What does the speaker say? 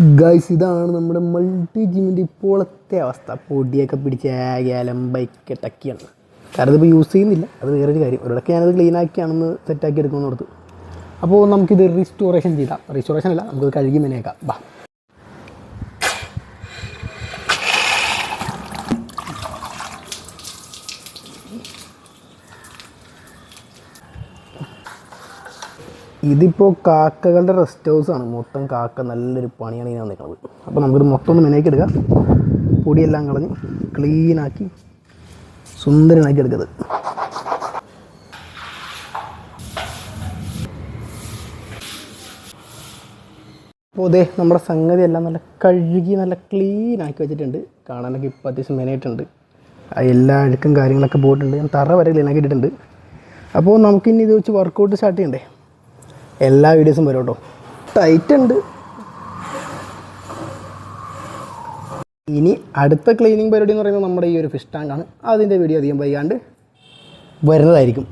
Guys ഇതാണ് നമ്മുടെ multi ജിമ്മിന്റെ ഇപ്പോഴത്തെ അവസ്ഥ. പൊടിയൊക്കെ പിടിച്ച് ആകെ ബൈക്ക് ടക്കിയാണ് കാരണം ഇതിപ്പോൾ യൂസ് ചെയ്യുന്നില്ല. അത് വേറൊരു കാര്യം. ഒരിടയ്ക്ക് ഞാനത് ക്ലീൻ ആക്കിയാണെന്ന് സെറ്റാക്കി എടുക്കുമെന്ന് കൊടുത്തു അപ്പോൾ നമുക്കിത് റീസ്റ്റോറേഷൻ ചെയ്താം. റീസ്റ്റോറേഷൻ അല്ല നമുക്കത് കഴുകി മെനേക്കാം ബാ ഇതിപ്പോൾ കാക്കകളുടെ റെസ്റ്റ് ഹൗസ് ആണ്. മൊത്തം കാക്ക നല്ലൊരു പണിയാണ് ഇതിന് വന്നിരിക്കുന്നത് അപ്പോൾ നമുക്കിത് മൊത്തം ഒന്ന് മെനയ്ക്ക് എടുക്കാം. പൊടിയെല്ലാം കളഞ്ഞ് ക്ലീനാക്കി സുന്ദരനാക്കി എടുക്കുന്നത് അപ്പോൾ ഇതേ നമ്മുടെ സംഗതി എല്ലാം നല്ല കഴുകി നല്ല ക്ലീനാക്കി വെച്ചിട്ടുണ്ട്. കാണാനൊക്കെ ഇപ്പോൾ അത്യാവശ്യം മെനയായിട്ടുണ്ട്. എല്ലാ അഴുക്കും കാര്യങ്ങളൊക്കെ പോയിട്ടുണ്ട്. ഞാൻ തറ വരെ ഇട്ടിട്ടുണ്ട്. അപ്പോൾ നമുക്കിനി ഇത് വെച്ച് വർക്കൗട്ട് സ്റ്റാർട്ട് ചെയ്യണ്ടേ? എല്ലാ വീഡിയോസും വരും കേട്ടോ ടൈറ്റ് ഉണ്ട്. ഇനി അടുത്ത ക്ലീനിങ് പരിപാടി എന്ന് പറയുന്നത് നമ്മുടെ ഈ ഒരു ഫിഷ് ടാങ്കാണ് അതിന്റെ വീഡിയോ അധികം വൈകാണ്ട് വരുന്നതായിരിക്കും.